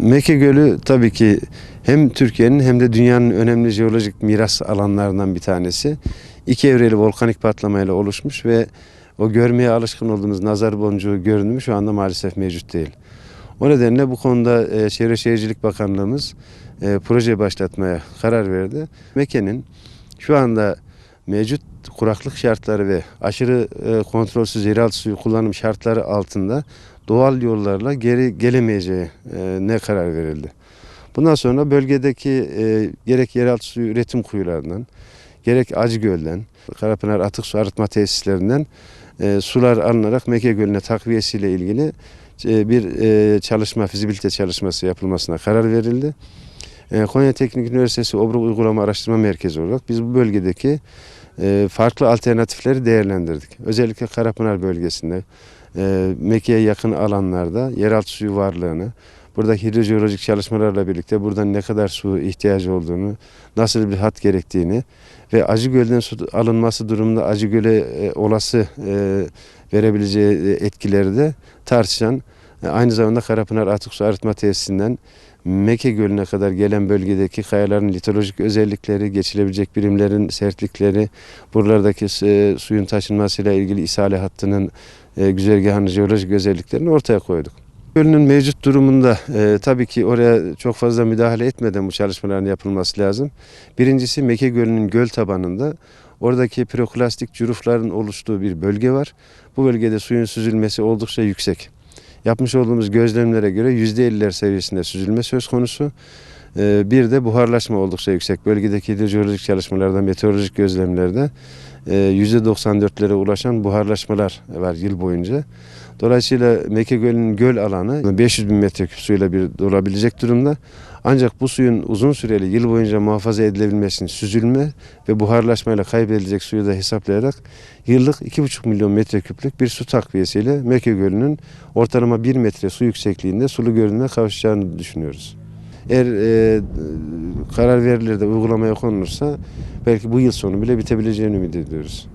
Mekke Gölü tabii ki hem Türkiye'nin hem de dünyanın önemli jeolojik miras alanlarından bir tanesi. İki evreli volkanik patlamayla oluşmuş ve o görmeye alışkın olduğumuz nazar boncuğu görünümü şu anda maalesef mevcut değil. O nedenle bu konuda e, Çevre Şehircilik Bakanlığımız e, proje başlatmaya karar verdi. Mekke'nin şu anda mevcut kuraklık şartları ve aşırı e, kontrolsüz yeraltı suyu kullanım şartları altında doğal yollarla geri gelemeyeceği e, ne karar verildi. Bundan sonra bölgedeki e, gerek yeraltı suyu üretim kuyularından, gerek Acıgöl'den, Karapınar Atık Su Arıtma Tesislerinden e, sular alınarak Mekke Gölü'ne takviyesiyle ilgili e, bir e, çalışma, fizibilite çalışması yapılmasına karar verildi. E, Konya Teknik Üniversitesi Obruk Uygulama Araştırma Merkezi olarak biz bu bölgedeki e, farklı alternatifleri değerlendirdik. Özellikle Karapınar bölgesinde, e, Mekke'ye yakın alanlarda yeraltı suyu varlığını, buradaki hidrojeolojik çalışmalarla birlikte buradan ne kadar su ihtiyacı olduğunu, nasıl bir hat gerektiğini ve Acıgöl'den su alınması durumunda Acıgöl'e e, olası e, verebileceği e, etkileri de tartışan, aynı zamanda Karapınar Atık Su Arıtma Tesisinden Mekke Gölü'ne kadar gelen bölgedeki kayaların litolojik özellikleri, geçilebilecek birimlerin sertlikleri, buralardaki e, suyun taşınmasıyla ilgili isale hattının e, güzergahının jeolojik özelliklerini ortaya koyduk. Gölünün mevcut durumunda e, tabii ki oraya çok fazla müdahale etmeden bu çalışmaların yapılması lazım. Birincisi Mekke Gölü'nün göl tabanında oradaki piroklastik cürufların oluştuğu bir bölge var. Bu bölgede suyun süzülmesi oldukça yüksek. Yapmış olduğumuz gözlemlere göre %50'ler seviyesinde süzülme söz konusu. Ee, Bir de buharlaşma oldukça yüksek. Bölgedeki hidrojeolojik çalışmalarda, meteorolojik gözlemlerde e, %94'lere ulaşan buharlaşmalar var yıl boyunca. Dolayısıyla Mekke Gölü'nün göl alanı 500 bin metreküp suyla bir dolabilecek durumda. Ancak bu suyun uzun süreli yıl boyunca muhafaza edilebilmesinin süzülme ve buharlaşmayla kaybedilecek suyu da hesaplayarak yıllık 2,5 milyon metreküplük bir su takviyesiyle Mekke Gölü'nün ortalama 1 metre su yüksekliğinde sulu görünüme kavuşacağını düşünüyoruz. Eğer e, karar verilir de uygulamaya konulursa belki bu yıl sonu bile bitebileceğini ümit ediyoruz.